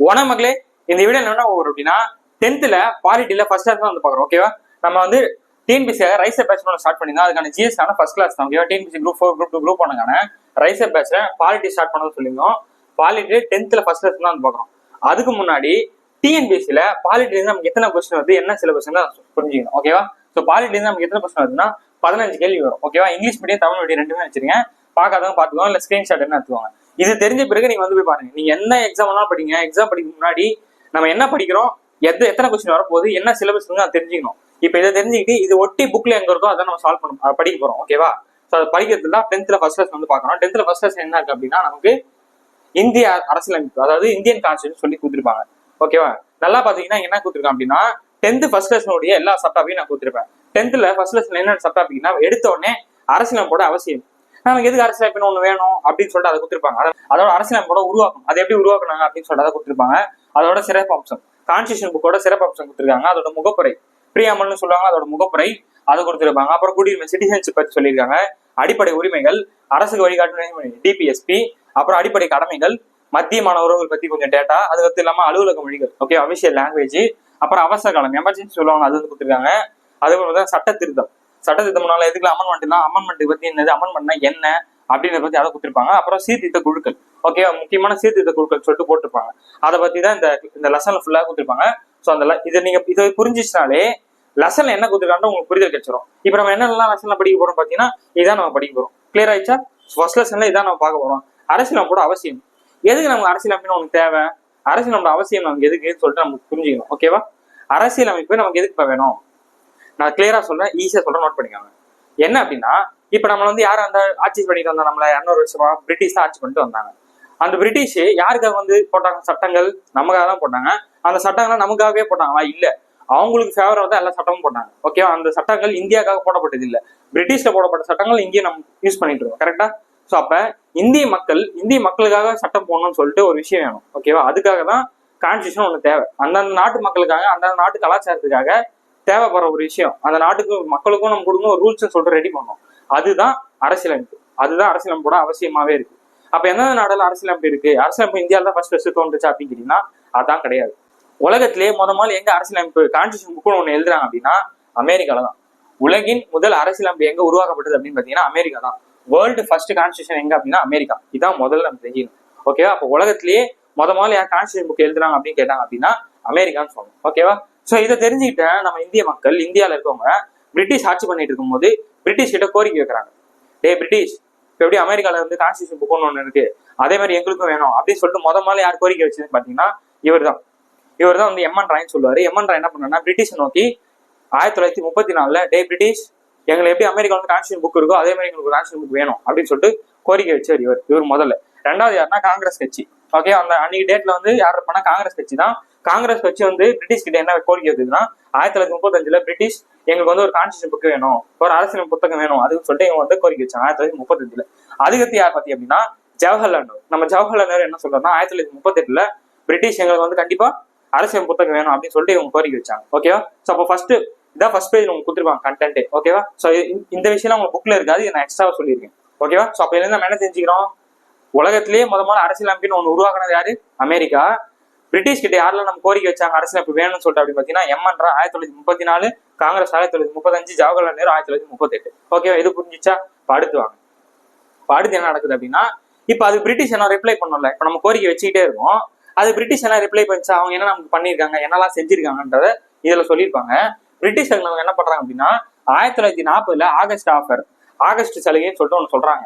வணக்கம் மகளே இந்த வீடியோ என்ன வரும் அப்படின்னா டென்த்ல பாலிட்டியில ஃபர்ஸ்ட் கிளாஸ் தான் வந்து பாக்குறோம் ஓகேவா நம்ம வந்து டிஎன்பிசியாக ரைஸ் பேட்ச் பண்ண ஸ்டார்ட் பண்ணியிருந்தோம் அதுக்கான ஜிஎஸ் ஆனால் ஃபர்ஸ்ட் கிளாஸ் தான் ஓகேவா TNPSC group four group two group ஒன்னுக்கான rise பேட்ச்ல பாலிட்டி ஸ்டார்ட் பண்ணணும்னு சொல்லியிருந்தோம். பாலிட்டி டென்த்தில் ஃபர்ஸ்ட் கிளாஸ் தான் வந்து பார்க்குறோம். அதுக்கு முன்னாடி டிஎன்பிசியில் பாலிட்டிலேருந்து நமக்கு எத்தனை கொஸ்டின் வருது என்ன சிலபஸ் புரிஞ்சுக்கணும் ஓகேவா ஸோ பாலிட்டிலேருந்து நமக்கு எத்தனை கொஸ்டின் வருதுன்னா பதினஞ்சு கேள்வி வரும் ஓகேவா இங்கிலீஷ் மீடியம் தமிழ் மீடியம் ரெண்டுமே வச்சிருக்கேன் பார்க்காதவங்க பார்த்துக்கோங்க இல்லை ஸ்க்ரீன்ஷாட் என்ன எடுத்துக்கோங்க இது தெரிஞ்ச பிறகு நீங்க வந்து போய் பாருங்க. நீங்க என்ன எக்ஸாம் எல்லாம் படிங்க எக்ஸாம் படிக்க முன்னாடி நம்ம என்ன படிக்கிறோம் எது எத்தனை கொஸ்டின் வரப்போகுது என்ன சிலபஸ் அதை தெரிஞ்சுக்கணும். இப்போ இதை தெரிஞ்சுக்கிட்டு இது ஒட்டி புக்ல எங்க இருக்கோ அதை நம்ம சால்வ் பண்ண படிக்க போறோம். ஓகேவா ஸோ அதை படிக்கிறது தான் டென்த்ல ஃபர்ஸ்ட் லெசன் வந்து பார்க்கணும். டென்த்ல ஃபர்ஸ்ட் லெசன் என்ன இருக்கு அப்படின்னா நமக்கு இந்திய அரசியலமைப்பு அதாவது இந்தியன் கான்ஸ்டியூஷன் சொல்லி கொடுத்துருப்பாங்க. ஓகேவா நல்லா பாத்தீங்கன்னா என்ன கொடுத்துருக்கான் அப்படின்னா டென்த் ஃபர்ஸ்ட் லெசனுடைய எல்லா சப்டாப்பையும் நான் கொடுத்துருப்பேன். டென்த்ல ஃபர்ஸ்ட் லெசன் என்ன சப்டாப்பிக்னா எடுத்த உடனே அரசியலமைப்போட அவசியம். நமக்கு எதுக்கு அரசியலமைப்புன்னு ஒண்ணு வேணும் அப்படின்னு சொல்லிட்டு அதை கொடுத்துருப்பாங்க. அதோட அரசியலமைப்போட உருவாக்கம் அதை எப்படி உருவாக்குனாங்க அப்படின்னு சொல்லிட்டு அதை கொடுத்துருப்பாங்க. அதோட சிறப்பு அம்சம். கான்ஸ்டியூஷன் புக்கோட சிறப்பு அம்சம் கொடுத்துருக்காங்க. அதோட முகப்புரை. பிரியாமல்னு சொல்லுவாங்க. அதோட முகப்புரை. அதை கொடுத்துருப்பாங்க. அப்புறம் குடியுரிமை சிட்டிசன்ஷிப் பற்றி சொல்லியிருக்காங்க. அடிப்படை உரிமைகள் அரசுக்கு வழிகாட்டு டிபிஎஸ்பி அப்புறம் அடிப்படை கடமைகள் மத்திய மாணவர்கள் பத்தி கொஞ்சம் டேட்டா அது வந்து இல்லாம அலுவலக மொழிகள். ஓகே அபிஷியல் லாங்குவேஜ் அப்புறம் அவசர காலம் எமர்ஜென்சி சொல்லுவாங்க. அது வந்து கொடுத்துருக்காங்க. அதுக்கப்புறம் போல சட்ட திருத்தம். சட்ட திருத்தம்னால எதுக்குல தான் அமெண்ட்மெண்ட் பத்தி என்னது அமெண்ட்மெண்ட்னா என்ன அப்படின்றத பத்தி அதை கொடுத்துருப்பாங்க. அப்புறம் சீர்திருத்த குழுக்கள். ஓகேவா முக்கியமான சீர்திருத்த குழுக்கள் சொல்லிட்டு போட்டிருப்பாங்க. அதை பத்தி தான் இந்த இந்த லெசன்ல ஃபுல்லா கொடுத்துருப்பாங்க. ஸோ அந்த இதை நீங்க இதை புரிஞ்சிச்சுனாலே லெசன்ல என்ன கொடுத்துருக்காங்க உங்களுக்கு புரிதல் கிடைச்சிரும். இப்போ நம்ம என்னெல்லாம் லெசன்ல படிக்க போறோம் பாத்தீங்கன்னா இதான் நம்ம படிக்க போறோம். கிளியர் ஆயிடுச்சா? ஃபர்ஸ்ட் லெசன்ல இதான் நம்ம பார்க்க போறோம். அரசியலமைப்போட அவசியம். எதுக்கு நமக்கு அரசியலமைப்புன்னு உங்களுக்கு தேவை? அரசியலமைப்போட அவசியம் நமக்கு எதுக்குன்னு சொல்லிட்டு நமக்கு புரிஞ்சுக்கணும். ஓகேவா அரசியலமைப்பு நமக்கு எதுக்கு வேணும்? நான் கிளியரா சொல்றேன் ஈஸியா சொல்றேன் நோட் பண்ணிக்கோங்க. என்ன அப்படின்னா இப்ப நம்மள வந்து யார் அந்த ஆட்சி பண்ணிட்டு வந்தா நம்மள இரநூறு வருஷமா பிரிட்டிஷ் தான் ஆட்சி பண்ணிட்டு வந்தாங்க. அந்த பிரிட்டிஷ் யாருக்காக வந்து போட்டாங்க? சட்டங்கள் நமக்காக தான் போட்டாங்க. அந்த சட்டங்கள்லாம் நமக்காகவே போட்டாங்களா? இல்ல. அவங்களுக்கு ஃபேவரா தான் எல்லா சட்டமும் போட்டாங்க. ஓகேவா அந்த சட்டங்கள் இந்தியாவுக்காக போடப்பட்டது இல்ல. பிரிட்டிஷ்ல போடப்பட்ட சட்டங்கள் இங்கே நம்ம யூஸ் பண்ணிட்டு இருக்கோம். கரெக்டா ஸோ அப்ப இந்திய மக்கள் இந்திய மக்களுக்காக சட்டம் போடணும்னு சொல்லிட்டு ஒரு விஷயம் வேணும். ஓகேவா அதுக்காக தான் கான்ஸ்டியூஷன் ஒன்று தேவை. அந்தந்த நாட்டு மக்களுக்காக அந்தந்த நாட்டு கலாச்சாரத்துக்காக தேவைப்படுற ஒரு விஷயம். அந்த நாட்டுக்கு மக்களுக்கும் நம்ம கொடுக்கணும் ஒரு ரூல்ஸ் சொல்லிட்டு ரெடி பண்ணோம். அதுதான் அரசியலமைப்பு. அதுதான் அரசியலமைப்போட அவசியமாவே இருக்கு. அப்ப எந்தெந்த நாடுல அரசியலமைப்பு இருக்கு? அரசியலமைப்பு இந்தியாவில தான் ஃபர்ஸ்ட் ஃபர்ஸ்ட் தோன்றுச்சு அப்படின்னு கேட்டீங்கன்னா அதான் கிடையாது. உலகத்திலேயே முத முதல் எங்க அரசியலமைப்பு கான்ஸ்டியூஷன் புக்குன்னு ஒண்ணு எழுதுறாங்க அப்படின்னா அமெரிக்கால தான். உலகின் முதல் அரசியலமைப்பு எங்க உருவாக்கப்பட்டது அப்படின்னு பாத்தீங்கன்னா அமெரிக்கா தான். வேர்ல்டு ஃபர்ஸ்ட் கான்ஸ்டியூஷன் எங்க அப்படின்னா அமெரிக்கா. இதான் முதல்ல நம்ம தெரியணும் ஓகேவா அப்போ உலகத்திலேயே முத முதல்ல யார் கான்ஸ்டியூஷன் புக் எழுதுறாங்க அப்படின்னு கேட்டாங்க அப்படின்னா அமெரிக்கான்னு சொல்லணும். ஓகேவா சோ இதை தெரிஞ்சுக்கிட்ட நம்ம இந்திய மக்கள் இந்தியால இருக்கவங்க பிரிட்டிஷ் ஆட்சி பண்ணிட்டு இருக்கும்போது பிரிட்டிஷ் கிட்ட கோரிக்கை வைக்கிறாங்க. டே பிரிட்டிஷ் இப்போ எப்படி அமெரிக்கால வந்து கான்ஸ்டியூஷன் புக் ஒன்று இருக்கு. அதே மாதிரி எங்களுக்கும் வேணும். அப்படின்னு சொல்லிட்டு முத முதல்ல யார் கோரிக்கை வச்சதுன்னு பாத்தீங்கன்னா இவர் தான் இவர் தான் வந்து எம்என் ராய்னு சொல்லுவாரு எம்என் ராய் என்ன பண்ணா பிரிட்டிஷ் நோக்கி ஆயிரத்தி தொள்ளாயிரத்தி முப்பத்தி நாலுல டே பிரிட்டிஷ் எங்களை எப்படி அமெரிக்கா வந்து கான்ஸ்டியூஷன் புக் இருக்கோ அதே மாதிரி எங்களுக்கு கான்ஸ்டியூஷன் புக் வேணும். அப்படின்னு சொல்லிட்டு கோரிக்கை வச்சவர் இவர். இவர் முதல்ல. ரெண்டாவது யாருன்னா காங்கிரஸ் கட்சி. ஓகே அந்த அன்னைக்கு டேட்ல வந்து யார் இருப்பானா காங்கிரஸ் கட்சி தான் காங்கிரஸ் கட்சி வந்து பிரிட்டிஷ் கிட்ட என்ன கோரிக்கை வச்சதுன்னா ஆயிரத்தி தொள்ளாயிரத்தி முப்பத்தஞ்சுல பிரிட்டிஷ் எங்களுக்கு வந்து ஒரு கான்ஸ்டியூஷன் புக் வேணும் ஒரு அரசியல் புத்தகம் வேணும் அதுன்னு சொல்லிட்டு இவங்க வந்து கோரிக்கை வச்சாங்க ஆயிரத்தி தொள்ளாயிரத்தி முப்பத்தஞ்சுல. அதுக்கு யார் பத்தி அப்படின்னா ஜவஹர்லால் நேரு. நம்ம ஜவஹர்லால் நேரு என்ன சொல்றாருன்னா ஆயிரத்தி தொள்ளாயிரத்தி முப்பத்தெட்டுல பிரிட்டிஷ் எங்களுக்கு வந்து கண்டிப்பா அரசியல் புத்தகம் வேணும் அப்படின்னு சொல்லிட்டு இவங்க கோரிக்கை வச்சாங்க. ஓகேவா ஸோ அப்போ ஃபர்ஸ்ட் இதான் ஃபர்ஸ்ட் பேஜ் உங்களுக்கு கொடுத்துருப்பாங்க கண்டென்ட் ஓகேவா ஸோ இந்த விஷயம் உங்களுக்கு புக்ல இருக்காது இதை நான் எக்ஸ்ட்ராவா சொல்லியிருக்கேன். ஓகேவா ஸோ அப்போ இருந்து நம்ம என்ன தெரிஞ்சுக்கிறோம்? உலகத்திலேயே முத முதல்ல அரசியலமைப்புன்னு ஒன்று உருவாக்குனது யாரு? அமெரிக்கா. பிரிட்டிஷ் கிட்ட யாரெல்லாம் நம்ம கோரிக்கை வச்சாங்க அரசியலமைப்பு வேணும்னு சொல்லிட்டு அப்படின்னு பார்த்தீங்கன்னா எம்என்ரா ஆயிரத்தி தொள்ளாயிரத்தி முப்பத்தி நாலு காங்கிரஸ் ஆயிரத்தி தொள்ளாயிரத்தி முப்பத்தஞ்சு ஜவஹர்லால் நேரு ஆயிரத்தி தொள்ளாயிரத்தி முப்பத்தெட்டு. ஓகேவா இது புரிஞ்சிச்சா? படுத்துவாங்க அடுத்து என்ன நடக்குது அப்படின்னா இப்போ அது பிரிட்டிஷ் என்ன ரிப்ளை பண்ணல இப்போ நம்ம கோரிக்கை வச்சுக்கிட்டே இருக்கோம். அது பிரிட்டிஷ் என்ன ரிப்ளை பண்ணிச்சா அவங்க என்ன நமக்கு பண்ணியிருக்காங்க என்னெல்லாம் செஞ்சிருக்காங்கன்றத இதுல சொல்லியிருப்பாங்க. பிரிட்டிஷ் அவங்க என்ன பண்றாங்க அப்படின்னா ஆயிரத்தி தொள்ளாயிரத்தி நாற்பதுல ஆகஸ்ட் ஆஃபர் ஆகஸ்ட் சலுகைன்னு சொல்லிட்டு ஒன்று சொல்றாங்க.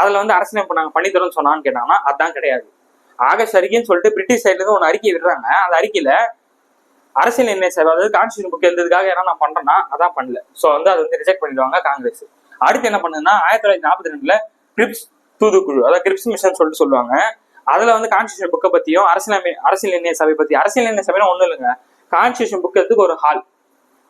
அதுல வந்து அரசியலமைப்பு நாங்க பண்ணித்தரோம்னு சொன்னான்னு கேட்டாங்கன்னா அதான் கிடையாது. ஆகஸ்ட் அறிக்கைன்னு சொல்லிட்டு பிரிட்டிஷ் சைட்ல இருந்து ஒன்று அறிக்கை விடுறாங்க. அந்த அறிக்கையில அரசியல் நிர்ணய சபை அதாவது கான்ஸ்டியூஷன் புக் எழுந்ததுக்காக என்ன நான் பண்றேன்னா அதான் பண்ணல. ஸோ வந்து அதை வந்து ரிஜெக்ட் பண்ணிடுவாங்க காங்கிரஸ். அடுத்து என்ன பண்ணுதுன்னா ஆயிரத்தி தொள்ளாயிரத்தி நாற்பத்தி ரெண்டுல கிரிப்ஸ் தூதுக்குழு அதாவது கிரிப்ஸ் மிஷன் சொல்லிட்டு சொல்லுவாங்க. அதுல வந்து கான்ஸ்டியூஷன் புக்கை பத்தியும் அரசியல் அரசியல் நிர்ணய சபை பத்தி அரசியல் நிர்ணய சபைனா ஒண்ணும் இல்லைங்க. கான்ஸ்டியூஷன் புக் எழுதுக்கு ஒரு ஹால்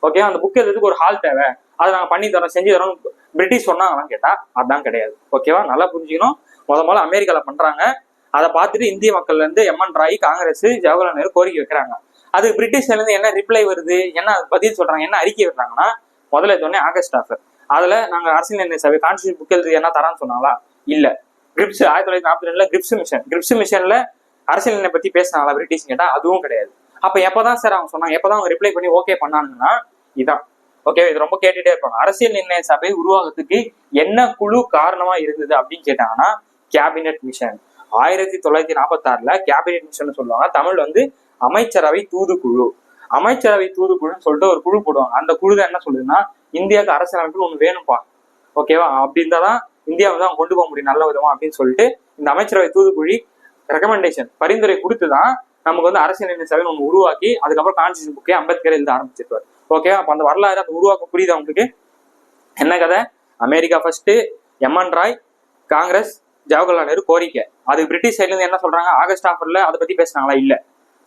ஓகே அந்த புக் எழுதுக்கு ஒரு ஹால் தேவை. அதை நாங்கள் பண்ணி தரோம் செஞ்சு தரோம் பிரிட்டிஷ் சொன்னாங்களான்னு கேட்டா அதான் கிடையாது. ஓகேவா நல்லா புரிஞ்சுக்கணும். முத முதல்ல அமெரிக்கால பண்றாங்க. அதை பார்த்துட்டு இந்திய மக்கள்ல இருந்து M N Roy Congress Jawaharlal Nehru கோரிக்கை வைக்கிறாங்க. அதுக்கு பிரிட்டிஷ்ல இருந்து என்ன ரிப்ளை வருது என்ன பதில் சொல்றாங்க என்ன அறிக்கை விடுறாங்கன்னா முதல்ல சொன்னே ஆகஸ்ட் ஆஃபர் அதுல நாங்க அரசியல் நிர்ணய சபை கான்ஸ்டியூஷன் புக் எழுது என்ன தரான்னு சொன்னாங்களா? இல்ல. கிரிப்ஸ் ஆயிரத்தி தொள்ளாயிரத்தி நாற்பத்தி ரெண்டுல கிரிப்ஸ் மிஷன். கிரிப்ஸ் மிஷன்ல அரசியல் நிலை பத்தி பேசினாங்களா பிரிட்டிஷ் கேட்டா? அதுவும் கிடையாது. அப்ப எப்பதான் சார் அவங்க சொன்னாங்க எப்பதான் அவங்க ரிப்ளை பண்ணி ஓகே பண்ணாங்கன்னா இதான். ஓகே இது ரொம்ப கேட்டுட்டே இருப்பாங்க. அரசியல் நிர்ணய சபை உருவாகிறதுக்கு என்ன குழு காரணமா இருந்தது அப்படின்னு கேட்டாங்கன்னா கேபினெட் மிஷன் ஆயிரத்தி தொள்ளாயிரத்தி நாற்பத்தாறுல கேபினெட் மிஷன் சொல்லுவாங்க. தமிழ் வந்து அமைச்சரவை தூதுக்குழு. அமைச்சரவை தூதுக்குழுன்னு சொல்லிட்டு ஒரு குழு போடுவாங்க. அந்த குழு தான் என்ன சொல்லுதுன்னா இந்தியாவுக்கு அரசியலமைப்பு ஒண்ணு வேணும்ப்பா. ஓகேவா அப்படி இருந்தா தான் இந்தியாவை தான் கொண்டு போக முடியும் நல்ல விதமா அப்படின்னு சொல்லிட்டு இந்த அமைச்சரவை தூதுக்குழி ரெக்கமெண்டேஷன் பரிந்துரை கொடுத்து தான் நமக்கு வந்து அரசியல் நிர்ணய சபை ஒன்று உருவாக்கி அதுக்கப்புறம் கான்ஸ்டியூஷன் புக்கே அம்பேத்கர் எழுத ஆரம்பிச்சிருப்பார். ஓகே அப்போ அந்த வரலாறு அந்த உருவாக்க புரியுது உங்களுக்கு? என்ன கதை? America first M N Roy Congress Jawaharlal Nehru கோரிக்கை. அது பிரிட்டிஷ் சைட்ல இருந்து என்ன சொல்றாங்க? ஆகஸ்ட் ஆஃபர்ல அதை பத்தி பேசுனாங்களா? இல்ல.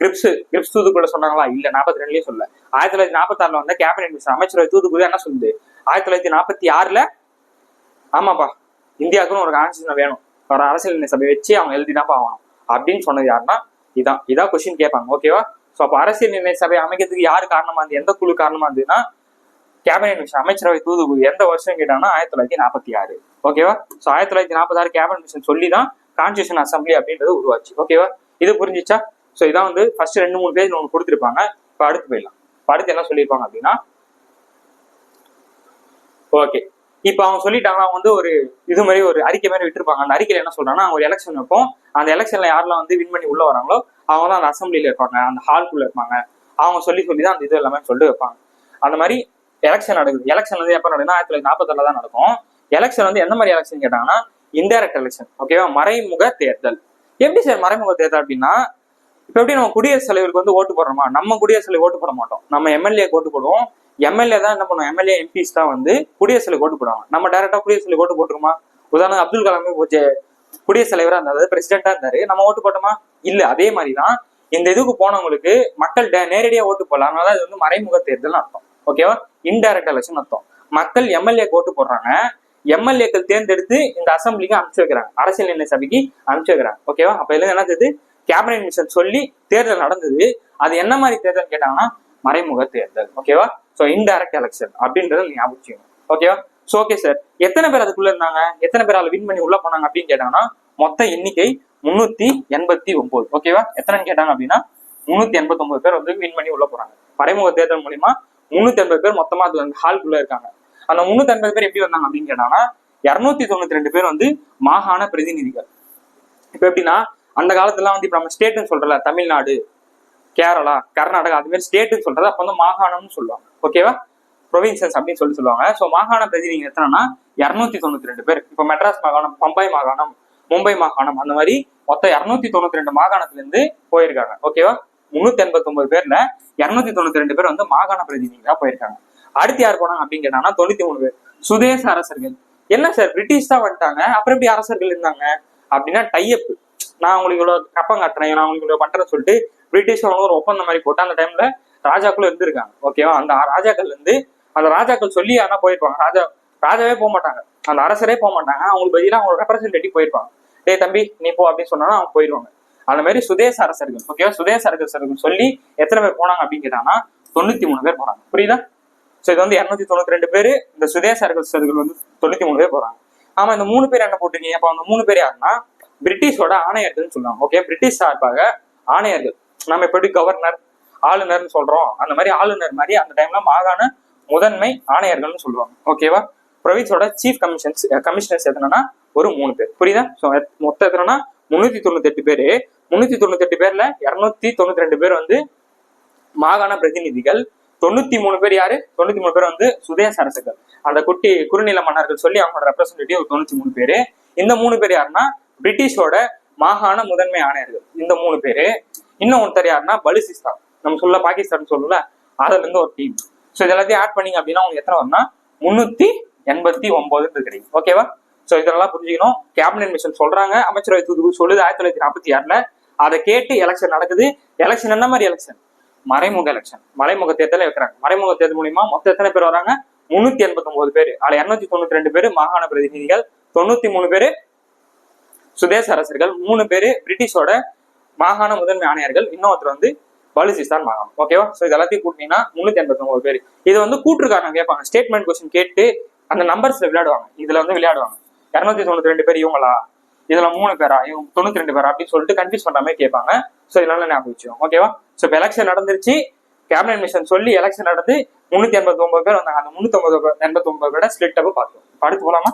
கிரிப்ஸ் கிரிப்ஸ் தூதுக்குள்ள சொன்னாங்களா? இல்ல. நாற்பத்தி ரெண்டுலயும் சொல்ல ஆயிரத்தி தொள்ளாயிரத்தி நாற்பத்தி ஆறுல வந்த கேபினெட் மினிஸ்டர் அமைச்சரவை தூதுக்குள்ள என்ன சொல்லுது? ஆயிரத்தி தொள்ளாயிரத்தி நாற்பத்தி ஆறுல ஆமாப்பா இந்தியாவுக்குன்னு ஒரு கான்ஸ்டியூஷன் வேணும். ஒரு அரசியல் சபை வச்சு அவங்க எழுதிதான்ப்பா ஆகணும். அப்படின்னு சொன்னது யாருன்னா இதான். இதான் கொஸ்டின் கேட்பாங்க. ஓகேவா ஸோ அப்போ அரசியல் நிர்ணய சபை அமைக்கிறதுக்கு யார் காரணமா இருந்து எந்த குழு காரணமா இருந்ததுன்னா கேபினெட் மிஷன் அமைச்சரவை தூதுக்குழு எந்த வருஷம் கேட்டாங்கன்னா ஆயிரத்தி தொள்ளாயிரத்தி நாற்பத்தி ஆறு. ஓகேவா ஸோ ஆயிரத்தி தொள்ளாயிரத்தி நாற்பத்தி ஆறு கேபினெட் மிஷன் சொல்லி தான் கான்ஸ்டியூஷன் அசம்பிளி அப்படின்றது உருவாச்சு. ஓகேவா இது புரிஞ்சிச்சா? ஸோ இதான் வந்து ஃபர்ஸ்ட் ரெண்டு மூணு பேஜ் ஒன்று கொடுத்துருப்பாங்க. இப்போ அடுத்து போயிடலாம். இப்போ அடுத்து என்ன சொல்லியிருப்பாங்க அப்படின்னா ஓகே இப்போ அவங்க சொல்லிட்டாங்க அவங்க வந்து ஒரு இது மாதிரி ஒரு அறிக்கை மாதிரி விட்டுருப்பாங்க. அந்த அறிக்கையில என்ன சொல்றாங்கன்னா அவங்க ஒரு எலெக்ஷன் வைப்போம். அந்த எலெக்ஷன்ல யாரெல்லாம் வந்து வின் பண்ணி உள்ள வராங்களோ அவங்க தான் அந்த அசம்பிளியில இருப்பாங்க. அந்த ஹால்குள்ள இருப்பாங்க. அவங்க சொல்லி சொல்லி தான் அந்த இது எல்லாமே சொல்லிட்டு வைப்பாங்க. அந்த மாதிரி எலெக்ஷன் நடக்குது. எலெக்ஷன் வந்து எப்போ நடக்குதுன்னா ஆயிரத்தி தொள்ளாயிரத்தி நாற்பத்தாறுல தான் நடக்கும். எலெக்ஷன் வந்து எந்த மாதிரி எலெக்ஷன் கேட்டாங்கன்னா இன்டைரக்ட் எலெக்ஷன் ஓகேவா மறைமுக தேர்தல். எப்படி சார் மறைமுக தேர்தல் அப்படின்னா இப்போ எப்படி நம்ம குடியரசுத் தலைவருக்கு வந்து ஓட்டு போடுறோமா? நம்ம குடியரசுத் தலைவர் ஓட்டு போட மாட்டோம். நம்ம எம்எல்ஏ ஓட்டு போடுவோம். எம்எல்ஏ தான் என்ன பண்ணுவோம்? எம்எல்ஏ எம்பிஸ் தான் வந்து குடியரசுத் தலைவர் ஓட்டு போடுவாங்க. நம்ம டேரக்டா குடியரசுத் தலைவர் ஓட்டு போட்டுருமா? உதாரணம் அப்துல் கலாமே குடியரசுத் தலைவரா இருந்தாரு பிரசிடென்டா இருந்தாரு. நம்ம ஓட்டு போட்டோமா? இல்ல அதே மாதிரி தான் இந்த இதுக்கு போனவங்களுக்கு மக்கள் டே- ஓட்டு போடலாம். அதனால இது வந்து மறைமுக தேர்தல் அர்த்தம். ஓகேவா இன்டைரக்ட் எலெக்ஷன் அர்த்தம். மக்கள் எம்எல்ஏ ஓட்டு போடுறாங்க. எம்எல்ஏக்கள் தேர்ந்தெடுத்து இந்த அசம்பிளிக்கு அனுப்பிச்சு வைக்கிறாங்க. அரசியல் நிர்ணய சபைக்கு அனுப்பிச்சு வைக்கிறாங்க. ஓகேவா அப்ப இதுல என்ன தெரியுது? கேபினெட் மிஷன் சொல்லி தேர்தல் நடந்தது. அது என்ன மாதிரி தேர்தல் கேட்டாங்கன்னா மறைமுக தேர்தல். ஓகேவா சோ இன்டைரக்ட் எலெக்ஷன் அப்படின்றத ஞாபகம் ஓகேவா சோ ஓகே சார் எத்தனை பேர் அதுக்குள்ள இருந்தாங்க? எத்தனை பேர் அதில் வின் பண்ணி உள்ள போனாங்க அப்படின்னு கேட்டாங்கன்னா மொத்த எண்ணிக்கை முன்னூத்தி எண்பத்தி ஒன்பது. ஓகேவா எத்தனைன்னு கேட்டாங்க அப்படின்னா முன்னூத்தி எண்பத்தி ஒன்பது பேர் வந்து வின் பண்ணி உள்ள போறாங்க. மறைமுக தேர்தல் மூலியமா முன்னூத்தி எண்பது பேர் மொத்தமா அது அந்த ஹால்குள்ள இருக்காங்க. அந்த முன்னூத்தி எண்பது பேர் எப்படி வந்தாங்க அப்படின்னு கேட்டாங்கன்னா இருநூத்தி தொண்ணூத்தி ரெண்டு பேர் வந்து மாகாண பிரதிநிதிகள். இப்ப எப்படின்னா அந்த காலத்துல வந்து இப்ப நம்ம ஸ்டேட்னு சொல்றல தமிழ்நாடு கேரளா கர்நாடகா அது மாதிரி ஸ்டேட்டுன்னு சொல்றது அப்ப வந்து மாகாணம்னு சொல்லுவாங்க. ஓகேவா ப்ரொவின்சஸ் அப்படின்னு சொல்லி சொல்லுவாங்க. ஸோ மாகாண பிரதிநிதிகள் எத்தனைனா இரநூத்தி தொண்ணூத்தி ரெண்டு பேர். இப்போ மெட்ராஸ் மாகாணம் பம்பாய் மாகாணம் மும்பை மாகாணம் அந்த மாதிரி மொத்தம் இரநூத்தி தொண்ணூத்தி ரெண்டு மாகாணத்துல இருந்து போயிருக்காங்க ஓகேவா முன்னூத்தி எண்பத்தி ஒன்பது பேர்ல இருநூத்தி தொண்ணூத்தி ரெண்டு பேர் வந்து மாகாண பிரதிநிதிகளா போயிருக்காங்க. அடுத்து யார் போனாங்க அப்படின்னு கேட்டாங்கன்னா தொண்ணூத்தி மூணு பேர். சுதேச அரசர்கள். என்ன சார் பிரிட்டிஷ் தான் வந்துட்டாங்க. அப்புறம் எப்படி அரசர்கள் இருந்தாங்க? அப்படின்னா டைஅப் நான் உங்களுக்கு இவ்வளவு கப்பம் காட்டுறேன். நான் உங்களுக்கு இவ்வளவு பண்றேன்னு சொல்லிட்டு பிரிட்டிஷ் அவங்க ஒரு ஒப்பந்தம் மாதிரி போட்டு அந்த டைம்ல ராஜாக்களும் இருந்திருக்காங்க. ஓகேவா அந்த ராஜாக்கள் இருந்து அந்த ராஜாக்கள் சொல்லி ஆனா போயிருப்பாங்க. ராஜா ராஜாவே போக மாட்டாங்க. அந்த அரசரே போக மாட்டாங்க. அவங்களுக்கு பதிலாக அவங்க ரெப்ரசன்டேட்டிவ் போயிருப்பாங்க. டே தம்பி நீ போ அப்படின்னு சொன்னா அவங்க போயிருவாங்க. அந்த மாதிரி சுதேச அரசர்கள் ஓகேவா சுதேச அரசர்கள் சொல்லி எத்தனை பேர் போனாங்க அப்படின்னு கேட்டாங்கன்னா தொண்ணூத்தி மூணு பேர் போறாங்க புரியுதா? சோ இது வந்து இருநூத்தி தொண்ணூத்தி ரெண்டு பேர் இந்த சுதேச அரசர்கள் வந்து தொண்ணூத்தி மூணு பேர் போறாங்க. ஆமா இந்த மூணு பேர் என்ன போட்டிருக்கீங்க? அப்ப அந்த மூணு பேர் யாருன்னா பிரிட்டிஷோட ஆணையர்கள்னு சொல்லுவாங்க ஓகே பிரிட்டிஷ் சார்பாக ஆணையர்கள். நம்ம எப்படி கவர்னர் ஆளுநர்னு சொல்றோம். அந்த மாதிரி ஆளுநர் மாதிரி அந்த டைம்ல மாகாண முதன்மை ஆணையர்கள்னு சொல்லுவாங்க ஓகேவா ப்ரொவின்ஸோட சீஃப் கமிஷன்ஸ் கமிஷனர்ஸ் எத்தனைன்னா ஒரு மூணு பேர். புரியுதா? ஸோ மொத்தம் எத்தனைன்னா முன்னூத்தி தொண்ணூத்தி எட்டு பேர். முன்னூத்தி தொண்ணூத்தி எட்டு பேர்ல இருநூத்தி தொண்ணூத்தி ரெண்டு பேர் வந்து மாகாண பிரதிநிதிகள். தொண்ணூத்தி மூணு பேர் யாரு? தொண்ணூத்தி மூணு பேர் வந்து சுதேச அரசுகள். அந்த குட்டி குறுநில மன்னர்கள் சொல்லி அவங்களோட ரெப்ரசன்டேட்டிவ் தொண்ணூத்தி மூணு பேரு. இந்த மூணு பேர் யாருன்னா? பிரிட்டிஷோட மாகாண முதன்மை ஆணையர்கள். இந்த மூணு பேரு. இன்னும் ஒருத்தர் யாருன்னா? பலுசிஸ்தான். நம்ம சொல்ல பாகிஸ்தான் சொல்லல அதுல இருந்து ஒரு டீம் ஸோ இது எல்லாத்தையும் ஆட் பண்ணீங்க அப்படின்னா உங்களுக்கு எத்தனை வரும்னா? முன்னூத்தி எண்பத்தி ஒன்பது கிடைக்கும். ஓகேவா ஸோ இதெல்லாம் புரிஞ்சுக்கணும். கேபினெட் மிஷன் சொல்றாங்க. அமைச்சரவை தூதுக்குழு சொல்லுது ஆயிரத்தி தொள்ளாயிரத்தி நாற்பத்தி ஆறுல. அதை கேட்டு எலெக்ஷன் நடக்குது. எலெக்ஷன் என்ன மாதிரி எலெக்ஷன் மறைமுக எலெக்ஷன் மறைமுக தேர்தலை வைக்கிறாங்க. மறைமுக தேர்தல் மூலியமா மொத்தம் எத்தனை பேர் வராங்க? முன்னூத்தி எண்பத்தி ஒன்பது பேர். அதுல இருநூத்தி தொண்ணூத்தி ரெண்டு பேர் மாகாண பிரதிநிதிகள் தொண்ணூத்தி மூணு பேர் சுதேச அரசர்கள் மூணு பேர் பிரிட்டிஷோட மாகாண முதன்மை ஆணையர்கள் இன்னொருத்தர் வந்து பலுசிஸ்தான் மாகாணம். ஓகேவா ஸோ இது எல்லாத்தையும் கூட்டினீங்கன்னா முன்னூத்தி எண்பத்தி ஒன்பது பேர். இது வந்து கூட்டுருக்காங்க கேட்பாங்க. ஸ்டேட்மெண்ட் கொஸ்டின் கேட்டு அந்த நம்பர்ஸ்ல விளையாடுவாங்க. இதுல வந்து விளையாடுவாங்க. இரநூத்தி தொண்ணூத்தி ரெண்டு பேர் இவங்களா? இதுல மூணு பேரா? இவங்க தொண்ணூத்தி ரெண்டு பேரா? அப்படின்னு சொல்லிட்டு கன்ஃபியூஸ் பண்ற மாதிரி கேட்பாங்க. ஸோ இதனால ஞாபகம் வச்சுக்கோங்க. ஓகேவா ஸோ இப்போ எலெக்ஷன் நடந்துருச்சு. கேபினட் மிஷன் சொல்லி எலெக்ஷன் நடந்து முன்னூத்தி எண்பத்தி ஒன்பது பேர் வந்தாங்க. அந்த முன்னூத்தி ஒன்பது எண்பத்தி ஒன்பது பேரோட ஸ்லிட் அப் பார்த்தோம் அடுத்து போலாமா?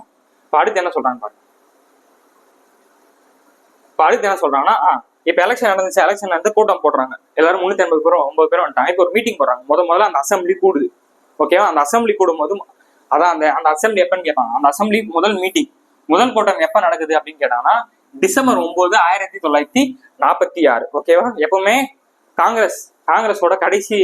அடுத்து என்ன சொல்றாங்க பாருங்க. இப்போ அடுத்து என்ன சொல்றாங்கன்னா இப்போ எலெக்ஷன் நடந்துச்சு. எலெக்ஷன்ல நடந்து கூட்டம் போடுறாங்க. எல்லாரும் முன்னூத்தி எண்பது பேரும் ஒன்பது பேரும் வந்துட்டாங்க. இப்போ ஒரு மீட்டிங் போடுறாங்க. முத முதல்ல அந்த அசம்பிளி கூடுது. ஓகேவா அந்த அசம்பிளி கூடும்போது அதான் அந்த அந்த அசம்பிளி எப்பன்னு கேட்பாங்க. அந்த அசம்பிளி முதல் மீட்டிங் முதல் கூட்டம் எப்ப நடக்குது அப்படின்னு கேட்டாங்கன்னா டிசம்பர் ஒன்பது ஆயிரத்தி தொள்ளாயிரத்தி நாற்பத்தி ஆறு. ஓகேவா எப்பவுமே காங்கிரஸ் காங்கிரஸோட கடைசி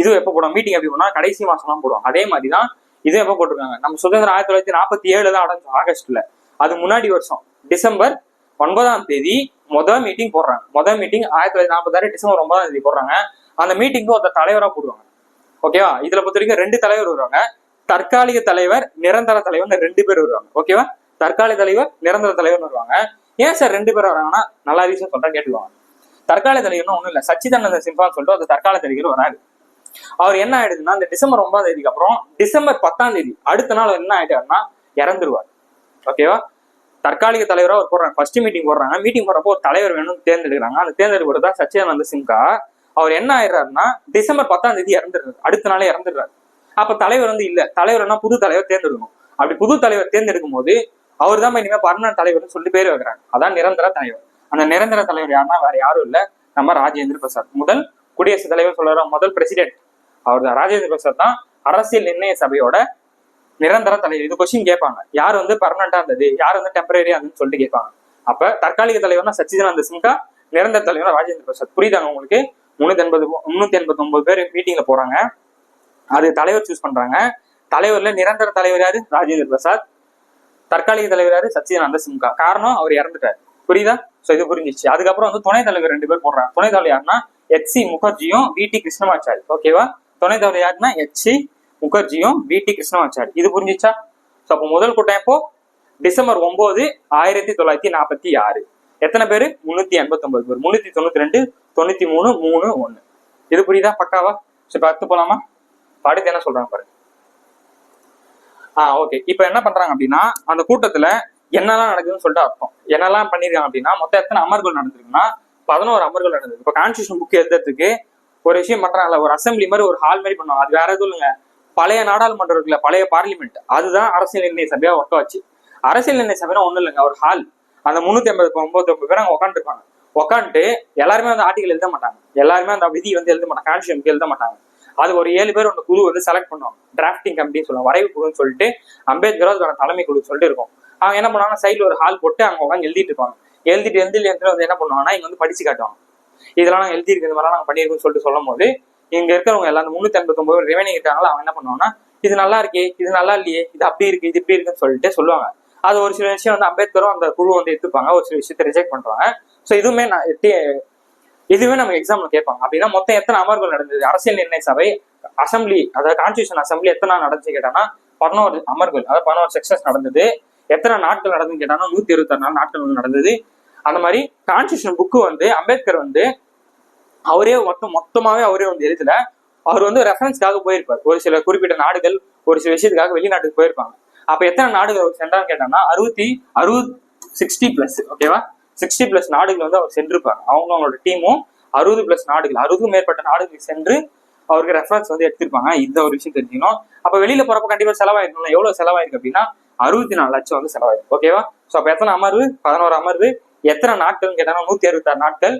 இது எப்போ போடும் மீட்டிங் எப்படி போனா கடைசி மாசம் தான் போடுவோம் அதே மாதிரி தான் இது எப்போ போட்டிருக்காங்க? நம்ம சுதந்திரம் ஆயிரத்தி தொள்ளாயிரத்தி நாற்பத்தி ஏழு தான் அடைஞ்சோம் ஆகஸ்ட்ல. அது முன்னாடி வருஷம் டிசம்பர் ஒன்பதாம் தேதி முதல் மீட்டிங் போடுறாங்க. முதல் மீட்டிங் ஆயிரத்தி தொள்ளாயிரத்தி நாற்பத்தாறு டிசம்பர் ஒன்பதாம் தேதி போடுறாங்க. அந்த மீட்டிங்க்கு ஒருத்தர் தலைவரா போடுவாங்க. ஓகேவா இதுல பொறுத்த வரைக்கும் ரெண்டு தலைவர் வருவாங்க. தற்காலிக தலைவர் நிரந்தர தலைவர்னு ரெண்டு பேர் வருவாங்க. ஓகேவா தற்காலிக தலைவர் நிரந்தர தலைவர்னு வருவாங்க. ஏன் சார் ரெண்டு பேர் வராங்கன்னா நல்லா ரீசன் சொல்றேன் கேட்டுக்குவாங்க தற்காலிக தலைவர்னு ஒண்ணும் இல்ல. சச்சிதானந்த சிம்பான்னு சொல்லிட்டு அந்த தற்கால தலைவர் வராரு. அவர் என்ன ஆயிடுதுன்னா இந்த டிசம்பர் ஒன்பதாம் தேதிக்கு அப்புறம் டிசம்பர் பத்தாம் தேதி அடுத்த நாள் என்ன ஆயிட்டாருன்னா இறந்துருவார். ஓகேவா தற்காலிக தலைவராக அவர் போடுறாங்க. ஃபர்ஸ்ட் மீட்டிங் போடுறாங்க. மீட்டிங் போறப்போ ஒரு தலைவர் வேணும்னு தேர்ந்தெடுக்கிறாங்க. அந்த தேர்ந்தெடுக்கிறது தான் சச்சிதானந்த சின்ஹா. அவர் என்ன ஆயிடுறாருன்னா டிசம்பர் பத்தாம் தேதி இறந்துடுறாரு. அடுத்த நாளே இறந்துடுறாரு. அப்ப தலைவர் வந்து இல்ல. தலைவர்னா புது தலைவர் தேர்ந்தெடுக்கணும். அப்படி புது தலைவர் தேர்ந்தெடுக்கும் போது அவர் தான் இனிமே பர்மனன்ட் தலைவர்னு சொல்லிட்டு பேர் வைக்கிறாங்க. அதான் நிரந்தர தலைவர். அந்த நிரந்தர தலைவர் யாருன்னா வேற யாரும் இல்ல. நம்ம ராஜேந்திர பிரசாத். முதல் குடியரசுத் தலைவர் சொல்ற முதல் பிரசிடென்ட் அவர் தான் ராஜேந்திர பிரசாத் தான் அரசியல் நிர்ணய சபையோட நிரந்தர தலைவர். இது கொஸ்டின் கேட்பாங்க. யார் வந்து பர்மனண்டா இருந்தது? யார் வந்து டெம்பரரியா இருந்ததுன்னு சொல்லிட்டு கேட்பாங்க. அப்ப தற்காலிக தலைவர்னா சச்சிதானந்த சிங்கா நிரந்தர தலைவர் ராஜேந்திர பிரசாத். புரியுதாங்க உங்களுக்கு? முன்னூத்தி எண்பது முன்னூத்தி எண்பத்தி ஒன்பது பேர் மீட்டிங்ல போறாங்க. அது தலைவர் சூஸ் பண்றாங்க. தலைவர்ல நிரந்தர தலைவர் யாரு? ராஜேந்திர பிரசாத். தற்காலிக தலைவராரு சச்சிதானந்த சிம்கா. காரணம் அவர் இறந்துட்டாரு. புரியுதா? சோ இது புரிஞ்சிச்சு. அதுக்கப்புறம் வந்து துணைத் தலைவர் ரெண்டு பேர் போடுறாங்க. துணைத் தலைவர் யாருன்னா எச் சி முகர்ஜியும் வி டி கிருஷ்ணமாச்சாரி. ஓகேவா துணைத் தலைவர் யாருன்னா எச் சி முகர்ஜியும் வி டி கிருஷ்ணமாச்சாரி. இது புரிஞ்சிச்சா? சோ அப்போ முதல் கூட்டம் எப்போ? டிசம்பர் ஒன்பது ஆயிரத்தி தொள்ளாயிரத்தி நாற்பத்தி ஆறு. எத்தனை பேர்? முன்னூத்தி எண்பத்தி ஒன்பது பேர். முன்னூத்தி தொண்ணூத்தி ரெண்டு தொண்ணூத்தி மூணு மூணு ஒண்ணு இது புரியுதா? பக்காவா? சரி பார்த்து போலாமா? இப்ப அடுத்து என்ன சொல்றாங்க பாருங்க. ஆஹ் ஓகே இப்போ என்ன பண்றாங்க அப்படின்னா அந்த கூட்டத்துல என்னெல்லாம் நடக்குதுன்னு சொல்லிட்டு அர்த்தம். என்னெல்லாம் பண்ணிருக்காங்க அப்படின்னா மொத்தம் எத்தனை அமர்வுகள் நடந்திருக்குன்னா பதினோரு அமர்வுகள் நடந்தது. இப்போ கான்ஸ்டியூஷன் புக் எழுதுறதுக்கு ஒரு விஷயம் பண்றாங்கல்ல ஒரு அசம்பிளி மாதிரி ஒரு ஹால் மாதிரி பண்ணுவாங்க. அது வேற எதுவும் இல்லைங்க. பழைய நாடாளுமன்றம் இருக்குல்ல பழைய பார்லிமெண்ட் அதுதான் அரசியல் நிர்ணய சபையா ஒர்க் ஆச்சு. அரசியல் நிர்ணய சபைனா ஒண்ணும் இல்லைங்க ஒரு ஹால் அந்த முன்னூத்தி ஐம்பது ஒன்பது ஒன்பது பேர் அங்க உட்காந்துருப்பாங்க உட்காந்துட்டு எல்லாருமே அந்த ஆர்டிகல் எழுத மாட்டாங்க. எல்லாருமே அந்த விதி வந்து எழுத மாட்டாங்க. கான்ஸ்டியூஷன் எழுத மாட்டாங்க. அது ஒரு ஏழு பேர் ஒன்று குழு வந்து செலக்ட் பண்ணுவாங்க. டிராஃப்டிங் கமிட்டின்னு சொல்லுவாங்க. வரைவு குழுன்னு சொல்லிட்டு அம்பேத்கர் அதுக்கான தலைமை குழு சொல்லிட்டு இருக்கும். அவங்க என்ன பண்ணுவாங்கன்னா சைடில் ஒரு ஹால் போட்டு அங்க உட்காந்து எழுதிட்டு இருப்பாங்க. எழுதிட்டு எழுதி எழுதி வந்து என்ன பண்ணுவாங்கன்னா இங்க வந்து படிச்சு காட்டுவாங்க. இதெல்லாம் நாங்கள் எழுதியிருக்கு இந்த மாதிரிலாம் நாங்கள் பண்ணியிருக்கோம்னு சொல்லிட்டு சொல்லும் போது இங்க இருக்கிறவங்க எல்லாம் முந்நூற்றி எண்பத்தி ஒன்பது ரிமைனிங் இருக்காங்களா அவங்க என்ன பண்ணுவாங்கன்னா இது நல்லா இருக்கே இது நல்லா இல்லையே இது அப்படி இருக்கு இது இப்படி இருக்குன்னு சொல்லிட்டு சொல்லுவாங்க. அது ஒரு சில விஷயம் வந்து அம்பேத்கரும் அந்த குழு வந்து எடுத்துப்பாங்க. ஒரு சில விஷயத்தை ரிஜெக்ட் பண்ணுறாங்க ஸோ இதுவுமே நான் இதுவே நம்ம எக்ஸாம்ல கேட்பாங்க. அப்படின்னா மொத்தம் எத்தனை அமர்வுகள் நடந்தது? அரசியல் நிர்ணய சபை அசம்பிளி அதாவது கான்ஸ்டியூஷன் அசம்பிளி எத்தனை நாள் நடந்துச்சு கேட்டாங்கன்னா பதினோரு அமர்வுகள் அதாவது பதினோரு செக்ஷன்ஸ் நடந்தது. எத்தனை நாட்கள் நடந்துன்னு கேட்டாங்கன்னா நூத்தி இருபத்தாறு நாள் நாட்கள் வந்து நடந்தது. அந்த மாதிரி கான்ஸ்டியூஷன் புக்கு வந்து அம்பேத்கர் வந்து அவரே மொத்தம் மொத்தமாவே அவரே வந்து எழுதல. அவர் வந்து ரெஃபரன்ஸ்க்காக போயிருப்பார். ஒரு சில குறிப்பிட்ட நாடுகள் ஒரு சில விஷயத்துக்காக வெளிநாட்டுக்கு போயிருப்பாங்க. அப்ப எத்தனை நாடுகள் சென்றான்னு கேட்டாங்கன்னா அறுபத்தி அறுபது சிக்ஸ்டி பிளஸ் ஓகேவா சிக்ஸ்டி பிளஸ் நாடுகள் வந்து அவர் சென்றிருப்பாங்க அவங்க அவங்களோட டீமும் அறுபது பிளஸ் நாடுகள் அறுபதுக்கும் மேற்பட்ட நாடுகளுக்கு சென்று அவருக்கு ரெஃபரன்ஸ் வந்து எடுத்திருப்பாங்க. இந்த ஒரு விஷயம் தெரிஞ்சுக்கணும். அப்ப வெளியில போறப்ப கண்டிப்பா செலவாயிருக்கணும் எவ்வளவு செலவாயிருக்கு அப்படின்னா அறுபத்தி நாலு லட்சம் வந்து செலவாயிருக்கு. ஓகேவா சோ அப்ப எத்தனை அமர்வு? பதினோரு அமர்வு. எத்தனை நாட்கள்னு கேட்டாங்கன்னா நூத்தி அறுபத்தாறு நாட்கள்.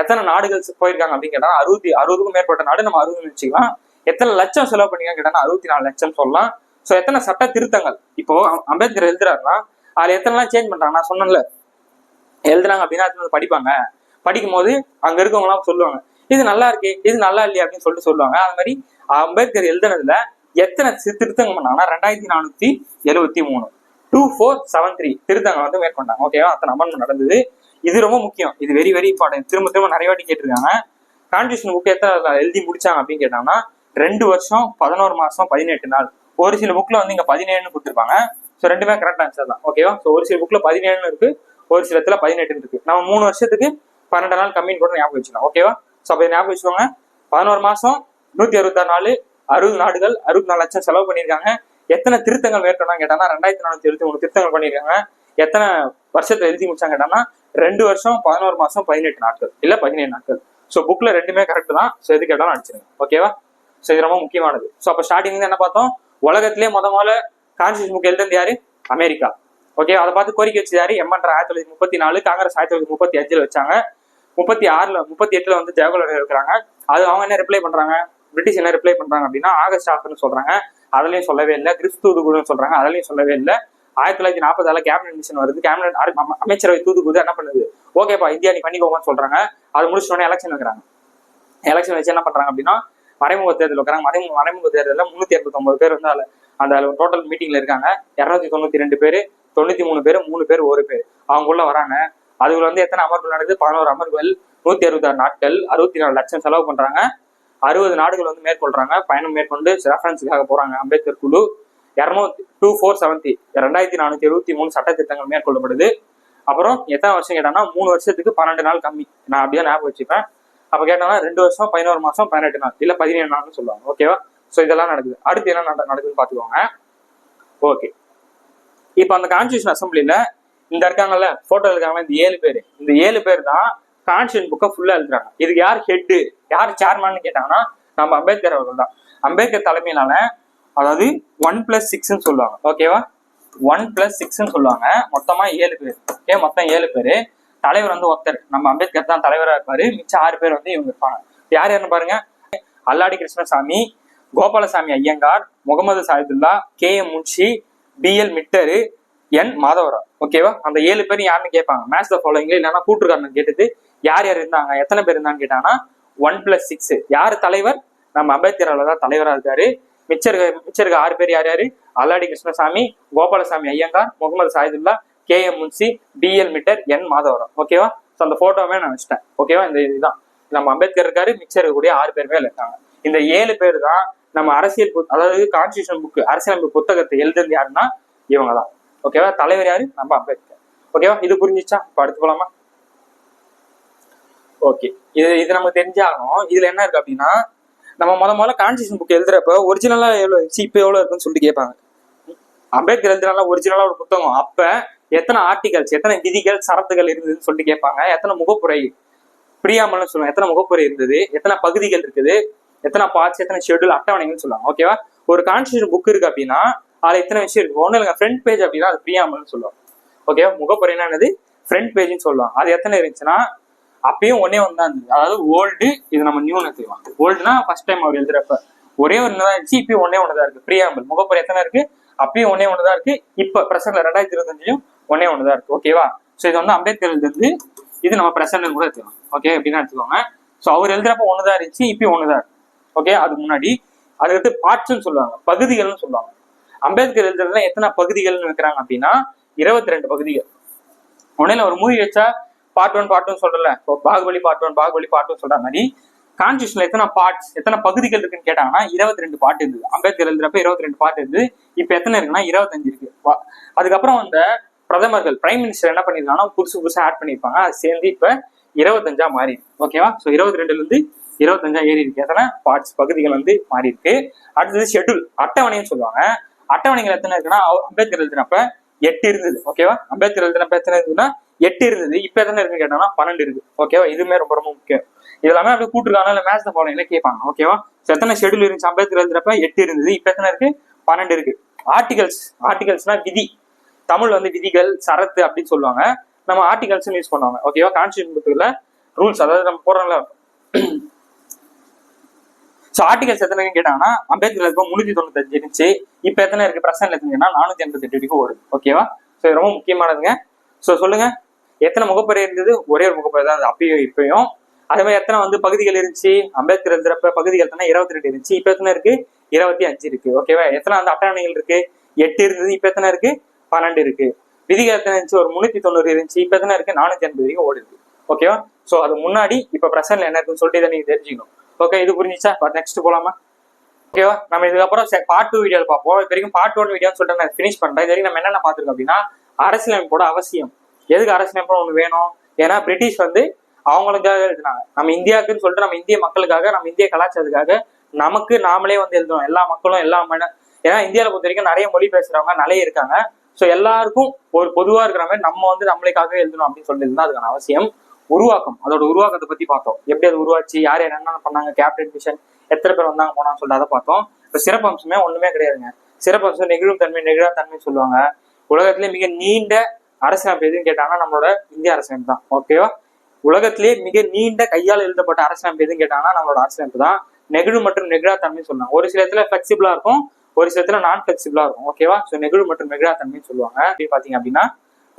எத்தனை நாடுகள் போயிருக்காங்க அப்படின்னு கேட்டாங்கன்னா அறுபத்தி அறுபதுக்கும் மேற்பட்ட நாடு நம்ம அறுபது வச்சுக்கலாம் எத்தனை லட்சம் செலவு பண்ணிருக்காங்க கேட்டாங்கன்னா அறுபத்தி நாலு லட்சம் சொல்லலாம். சோ எத்தனை சட்ட திருத்தங்கள்? இப்போ அம்பேத்கர் எழுதுறாருன்னா அதுல எத்தனைலாம் சேஞ்ச் பண்றாங்க? நான் சொன்னேன்ல. எழுதுறாங்க அப்படின்னா அது படிப்பாங்க. படிக்கும் போது அங்க இருக்கவங்க எல்லாம் சொல்லுவாங்க இது நல்லா இருக்கே இது நல்லா இல்லையா? அப்படின்னு சொல்லிட்டு சொல்லுவாங்க. அது மாதிரி அம்பேத்கர் எழுதுனதுல எத்தனை திருத்தங்கள் பண்ணாங்கன்னா ரெண்டாயிரத்தி நானூத்தி எழுபத்தி மூணு. டூ ஃபோர் செவன் த்ரீ திருத்தங்கள் வந்து மேற்கொண்டாங்க. ஓகேவா அத்தனை அமர்வு நடந்தது. இது ரொம்ப முக்கியம். இது வெரி வெரி இம்பார்ட்டன்ட் திரும்ப திரும்ப நிறைய வாட்டி கேட்டிருக்காங்க. கான்ஸ்டியூஷன் புக் எத்தனை எழுதி முடிச்சாங்க அப்படின்னு கேட்டாங்கன்னா ரெண்டு வருஷம் பதினோரு மாசம் பதினெட்டு நாள். ஒரு சில புக்ல வந்து இங்க பதினேழுன்னு கொடுத்துருப்பாங்க. ஸோ ரெண்டுமே கரெக்ட் ஆன்சர் தான். ஓகேவா ஸோ ஒரு சில புக்ல பதினேழுன்னு இருக்கு. ஒரு சில இடத்துல பதினெட்டுன்னு இருக்கு. நம்ம மூணு வருஷத்துக்கு பன்னெண்டு நாள் கம்மின்னு கூட ஞாபகம் வச்சுக்கலாம் ஓகேவா ஸோ அப்போ ஞாபகம் வச்சுக்கோங்க. பதினோரு மாசம் நூத்தி அறுபத்தாறு நாலு அறுபது நாடுகள் அறுபத்தி நாலு லட்சம் செலவு பண்ணியிருக்காங்க. எத்தனை திருத்தங்கள் மேற்கொண்டாங்க கேட்டாங்கன்னா ரெண்டாயிரத்தி நானூத்தி எழுபத்தி மூணு திருத்தங்கள் பண்ணியிருக்காங்க. எத்தனை வருஷத்துல எழுதி முடிச்சாங்க கேட்டாங்கன்னா ரெண்டு வருஷம் பதினோரு மாசம் பதினெட்டு நாட்கள். இல்ல பதினேழு நாட்கள். ஸோ புக்ல ரெண்டுமே கரெக்ட் தான். ஸோ எது கேட்டாலும் அடிச்சிருங்க ஓகேவா ஸோ இது ரொம்ப முக்கியமானது. ஸோ அப்போ ஸ்டார்டிங்ல என்ன பார்த்தோம்? உலகத்திலே முத முதல்ல கான்ஸ்டியூஷன் புக் எழுதுனது யாரு? அமெரிக்கா. ஓகே அதை பார்த்து கோரிக்கை வச்சு எம்என்ற ஆயிரத்தி தொள்ளாயிரத்தி முப்பத்தி நாலு காங்கிரஸ் ஆயிரத்தி தொள்ளாயிரத்தி முப்பத்தி அஞ்சில் வச்சாங்க. முப்பத்தி ஆறுல முப்பத்தி எட்டுல வந்து ஜவஹர்லால் இருக்கிறாங்க. அது அவங்க என்ன ரிப்ளை பண்றாங்க? பிரிட்டிஷ் என்ன ரிப்ளை பண்றாங்க அப்படின்னா ஆகஸ்ட் ஆஃப்னு சொல்றாங்க. அதுலயும் சொல்லவே இல்லை. கிறிஸ்து தூதுக்குழுன்னு சொல்றாங்க. அதுலயும் சொல்லவே இல்லை. ஆயிரத்தி தொள்ளாயிரத்தி நாற்பதால கேபினட் மிஷன் வருது. கேபினட் அமைச்சரவை தூதுக்குழு என்ன பண்ணுது? ஓகேப்பா இந்தியா நீ பண்ணிக்கோங்கன்னு சொல்றாங்க. அது முடிச்சோடனே எலெக்ஷன் வைக்கிறாங்க. எலெக்ஷன் வச்சு என்ன பண்றாங்க அப்படின்னா மறைமுக தேர்தல் வைக்கிறாங்க. மறைமுக மறைமுக தேர்தலில் முன்னூத்தி அறுபத்தொன்பது பேர் வந்து அதில் அந்த டோட்டல் மீட்டிங்ல இருக்காங்க. இரநூத்தி தொண்ணூத்தி ரெண்டு பேர். தொண்ணூத்தி மூணு பேர் மூணு பேர் ஒரு பேர். அவங்க வராங்க. அதுல வந்து எத்தனை அமர்வுகள் நடக்குது? பதினோரு அமர்வுகள் நூத்தி அறுபத்தாறு நாட்கள் அறுபத்தி நாலு லட்சம் செலவு பண்றாங்க. அறுபது நாடுகள் வந்து மேற்கொள்றாங்க. பயணம் மேற்கொண்டு ரெஃபரன்ஸுக்காக போறாங்க. அம்பேத்கர் குழு. இரநூத்தி டூ ஃபோர் செவன்த்தி ரெண்டாயிரத்தி நானூத்தி எழுபத்தி மூணு சட்ட திட்டங்கள் மேற்கொள்ளப்படுது. அப்புறம் எத்தனை வருஷம் கேட்டாங்கன்னா மூணு வருஷத்துக்கு பன்னெண்டு நாள் கம்மி. நான் அப்படியே ஞாபகம் வச்சுப்பேன். அப்ப கேட்டோம்னா ரெண்டு வருஷம் பதினோரு மாசம் பதினெட்டு நாள். இல்ல பதினேழு நாள்னு சொல்லுவாங்க. ஓகேவா சோ இதெல்லாம் நடக்குது. அடுத்து என்ன நடக்குதுன்னு பாத்துக்கோங்க ஓகே இப்போ அந்த கான்ஸ்டியூஷன் அசம்பிளில இந்த இருக்காங்கல்ல போட்டோ இருக்காங்கல்ல இந்த ஏழு பேர். இந்த ஏழு பேர் தான் கான்ஸ்டியூஷன் புக்கை ஃபுல்லாக எழுதுறாங்க. இதுக்கு யார் ஹெட்டு யார் சேர்மேன்னு கேட்டாங்கன்னா நம்ம அம்பேத்கர் அவர்கள் தான். அம்பேத்கர் தலைமையிலான அதாவது ஒன் பிளஸ் சிக்ஸ்ன்னு சொல்லுவாங்க. ஓகேவா ஒன் பிளஸ் சிக்ஸ்ன்னு சொல்லுவாங்க. மொத்தமாக ஏழு பேர். ஓகே மொத்தம் ஏழு பேர். தலைவர் வந்து ஒருத்தர். நம்ம அம்பேத்கர் தான் தலைவராக இருப்பாரு. மிச்சம் ஆறு பேர் வந்து இவங்க இருப்பாங்க. யார் யாருன்னு பாருங்க. Alladi Krishnaswamy Gopalaswamy Iyengar Mohammed Saadulla K M Munshi B L Mitter N Madhava Rao ஓகேவா அந்த ஏழு பேர் யாருன்னு கேட்பாங்க. மேட்ச் த ஃபாலோயிங் இல்லைன்னா கூட்டுக்காரன் கேட்டது யார் யார் இருந்தாங்க? எத்தனை பேர் இருந்தான்னு கேட்டாங்கன்னா ஒன் பிளஸ் சிக்ஸ் யார் தலைவர்? நம்ம அம்பேத்கர் தான் தலைவராக இருக்காரு. மிச்சர் மிச்சருக்கு ஆறு பேர் யார் யாரு? Alladi Krishnaswamy Gopalaswamy Iyengar Mohammed Saadulla K M Munshi B L Mitter N Madhavaram ஓகேவா ஸோ அந்த ஃபோட்டோவே நான் வச்சுட்டேன். ஓகேவா இந்த இதுதான். நம்ம அம்பேத்கர் இருக்காரு மிச்சர் இருக்கக்கூடிய ஆறு பேர் மேல இருக்காங்க. இந்த ஏழு பேர் தான் நம்ம அரசியல் அதாவது கான்ஸ்டியூஷன் புக்கு அரசியலமைப்பு புத்தகத்தை எழுதுறது யாருன்னா இவங்க தான் ஓகேவா தலைவர் யாரு? நம்ம அம்பேத்கர். ஓகேவா இது புரிஞ்சிச்சா? இப்போ அடுத்து போலாமா? ஓகே இது இது நமக்கு தெரிஞ்சாகணும் இதுல என்ன இருக்கு அப்படின்னா நம்ம முத முதல்ல கான்ஸ்டியூஷன் புக் எழுதுறப்ப ஒரிஜினலா எவ்வளவு இருந்துச்சு இப்போ எவ்வளவு இருக்குன்னு சொல்லிட்டு கேட்பாங்க. அம்பேத்கர் எழுதுனால ஒரிஜினலா ஒரு புத்தகம். அப்ப எத்தனை ஆர்டிகல்ஸ் எத்தனை விதிகள் சரத்துகள் இருந்ததுன்னு சொல்லிட்டு கேட்பாங்க. எத்தனை முகப்புரை பிரியாமல்னு சொல்லுவாங்க. எத்தனை முகப்புரை இருந்தது? எத்தனை பகுதிகள் இருக்குது? எத்தனை பார்ட்ஸ் எத்தனை ஷெட்யூல் அட்டவணைகள்னு சொல்லுவாங்க. ஓகேவா ஒரு கான்ஸ்டியூஷன் புக் இருக்கு அப்படின்னா அதுல எத்தனை விஷயம் இருக்கு? ஒண்ணு இல்லைங்க ஃப்ரண்ட் பேஜ் அப்படின்னா அது பிரியாமல்னு சொல்லுவாங்க. ஓகேவா முகப்புரைனா என்னது? ஃப்ரண்ட் பேஜ்னு சொல்லுவாங்க. அது எத்தனை இருந்துச்சுன்னா அப்பயும் ஒன்னே ஒன்று தான் இருந்தது. அதாவது ஓல்டு இது நம்ம நியூன்னு எடுத்துக்கலாம். ஓல்டுனா ஃபர்ஸ்ட் டைம் அவர் எழுதுறப்ப. ஒரே ஒன்று தான் இருந்துச்சு இப்பயும் ஒன்னே ஒன்று தான் இருக்கு. பிரியாமல் முகப்புற எத்தனை இருக்கு? அப்பயும் ஒன்னே ஒன்று தான் இருக்கு. இப்போ பிரசன்ட்ல ரெண்டாயிரத்தி இருபத்தஞ்சிலும் ஒன்னே ஒன்று தான் இருக்கு. ஓகேவா ஸோ இது வந்து அம்பேத்கர் எழுதுறது. இது நம்ம பிரசன்ட் கூட எடுத்துக்கலாம். ஓகே அப்படின்னு எடுத்துக்கோங்க. ஸோ அவர் எழுதுறப்ப ஒன்று தான் இருந்துச்சு இப்பயும் ஒன்று தான் இருக்கு. ஓகே? அதுக்கு முன்னாடி. அதுக்கடுத்து பார்ட்ஸ்ன்னு சொல்லுவாங்க. பகுதிகள்னு சொல்லுவாங்க. அம்பேத்கர் எழுதுறதுல எத்தனை பகுதிகள்னு வைக்கிறாங்க அப்படின்னா இருபத்தி ரெண்டு பகுதிகள். உடனே ஒரு மூவி வச்சா பார்ட் ஒன் பார்ட் ஒன் சொல்றல இப்போ Baahubali part one Baahubali part one சொல்ற மாதிரி கான்ஸ்டியூஷன்ல எத்தனை பார்ட்ஸ் எத்தனை பகுதிகள் இருக்குன்னு கேட்டாங்கன்னா இருபத்தி ரெண்டு பாட்டு இருந்தது. அம்பேத்கர் எழுதுறப்ப இருபத்தி ரெண்டு பாட்டு இருந்து இப்ப எத்தனை இருக்குன்னா இருபத்தஞ்சு இருக்கு. அதுக்கப்புறம் அந்த பிரதமர்கள் பிரைம் மினிஸ்டர் என்ன பண்ணிருக்காங்கன்னா புதுசு புதுசா ஆட் பண்ணியிருப்பாங்க. அது சேர்ந்து இப்ப இருபத்தஞ்சா மாறி ஓகேவா ஸோ இருபத்தி ரெண்டுல இருந்து இருபத்தஞ்சா ஏறி இருக்கு. எத்தனை? பார்ட்ஸ் பகுதிகள் வந்து மாறி இருக்கு. அடுத்தது ஷெட்யூல் அட்டவணைன்னு சொல்லுவாங்க. அட்டவணைகள் எத்தனை இருக்குன்னா அம்பேத்கர் எழுதினப்ப எட்டு இருந்தது. ஓகேவா அம்பேத்கர் எழுதினப்ப எத்தனை இருந்ததுன்னா எட்டு இருந்தது. இப்ப எத்தனை இருக்குன்னு கேட்டோம்னா பன்னெண்டு இருக்கு. ஓகேவா இதுவுமே ரொம்ப ரொம்ப முக்கியம். இது எல்லாமே அப்படியே கூட்டுருக்காங்க. இல்ல மேட்ச் போல கேட்பாங்க. ஓகேவா எத்தனை ஷெட்யூல் இருந்துச்சு? அம்பேத்கர் எழுதுறப்ப எட்டு இருந்தது. இப்ப எத்தனை இருக்கு? பன்னெண்டு இருக்கு. ஆர்டிகல்ஸ் ஆர்டிகல்ஸ்னா விதி. தமிழ் வந்து விதிகள் சரத்து அப்படின்னு சொல்லுவாங்க. நம்ம ஆர்டிகல்ஸ் யூஸ் பண்ணுவாங்க. ஓகேவா கான்ஸ்டியூஷன் புக்கில் ரூல்ஸ் அதாவது நம்ம போடுறோம்ல ஸோ ஆர்டிகல்ஸ் எத்தனை கேட்டாங்கன்னா அம்பேத்கர் இருக்கும் முன்னூத்தி தொண்ணூத்தஞ்சு இருந்துச்சு. இப்போ எத்தனை இருக்கு? பிரசன்ட் இருந்துச்சுன்னா நானூத்தி எண்பத்தி எட்டு வரைக்கும் ஓடுது ஓகேவா ஸோ ரொம்ப முக்கியமானதுங்க. ஸோ சொல்லுங்க. எத்தனை முகப்பறை இருந்தது? ஒரே ஒரு முகப்பறை தான் அப்பயும் இப்பயும். அதே மாதிரி எத்தனை வந்து பகுதிகள் இருந்துச்சு? அம்பேத்கர் எழுதுறப்ப பகுதிகள் எத்தனை? இருபத்தி ரெண்டு இருந்துச்சு. இப்போ எத்தனை இருக்கு? இருபத்தி அஞ்சு இருக்கு. ஓகேவா எத்தனை அந்த அட்டவணைகள் இருக்கு? எட்டு இருந்தது. இப்போ எத்தனை இருக்கு? பன்னெண்டு இருக்கு. விதிகள் எத்தனை இருந்துச்சு? ஒரு முன்னூத்தி தொண்ணூறு இருந்துச்சு. இப்போ எத்தனை இருக்கு? நானூத்தி எண்பது வரைக்கும் ஓடுது. ஓகேவா ஸோ அது முன்னாடி இப்போ பிரசன்ட்ல என்ன இருக்குன்னு சொல்லிட்டு இதை நீங்க தெரிஞ்சுக்கணும். ஓகே இது புரிஞ்சிச்சா? நெக்ஸ்ட் போலாமா? ஓகேவா நம்ம இதுக்கப்புறம் பார்ட் டூ வீடியோவில் பார்ப்போம். இப்போ வரைக்கும் பார்ட் ஒன் வீடியோன்னு சொல்லிட்டு நான் ஃபினிஷ் பண்றேன். இது வரைக்கும் நம்ம என்னென்ன பார்த்துருக்கோம் அப்படின்னா அரசியலமைப்போட அவசியம். எதுக்கு அரசியலமைப்பு ஒன்று வேணும்? ஏன்னா பிரிட்டிஷ் வந்து அவங்களுக்காக எழுதினாங்க. நம்ம இந்தியாவுக்குன்னு சொல்லிட்டு நம்ம இந்திய மக்களுக்காக நம்ம இந்திய கலாச்சாரத்துக்காக நமக்கு நாமளே வந்து எழுதுறோம். எல்லா மக்களும் எல்லா மன ஏன்னா இந்தியாவில் பொறுத்த வரைக்கும் நிறைய மொழி பேசுறவங்க நிறைய இருக்காங்க. ஸோ எல்லாருக்கும் ஒரு பொதுவா இருக்கிற மாதிரி நம்ம வந்து நம்மளுக்காக எழுதணும் அப்படின்னு சொல்லிட்டு இருந்தால் அதுக்கான அவசியம். உருவாக்கம். அதோட உருவாக்கத்தை பத்தி பார்த்தோம். எப்படி அது உருவாச்சு யார் யார் என்னென்ன பண்ணாங்க கேப்டன் மிஷன் எத்தனை பேர் வந்தாங்க போனான்னு சொல்லிட்டு அதை பார்த்தோம். இப்போ சிறப்பம்சமே ஒண்ணுமே கிடையாதுங்க. சிறப்பம்சம் நெகிழும் தன்மை நெகிழா தன்மை சொல்லுவாங்க. உலகத்திலே மிக நீண்ட அரசியலமைப்பு எதுன்னு கேட்டாங்கன்னா நம்மளோட இந்திய அரசியலமைப்பு தான். ஓகேவா உலகத்திலே மிக நீண்ட கையால் எழுதப்பட்ட அரசியலமைப்பு எதுன்னு கேட்டாங்கன்னா நம்மளோட அரசியலமைப்பு தான். நெகிழ் மற்றும் நெகிழா தன்மை சொல்லுவாங்க. ஒரு சில இடத்துல ஃபிளெக்சிபிளா இருக்கும் ஒரு சில இடத்துல நான் ஃபிளெக்சிபிளா இருக்கும். ஓகேவா ஸோ நெகிழ் மற்றும் நெகிழா தன்மைன்னு சொல்லுவாங்க. அப்படி பாத்தீங்க அப்படின்னா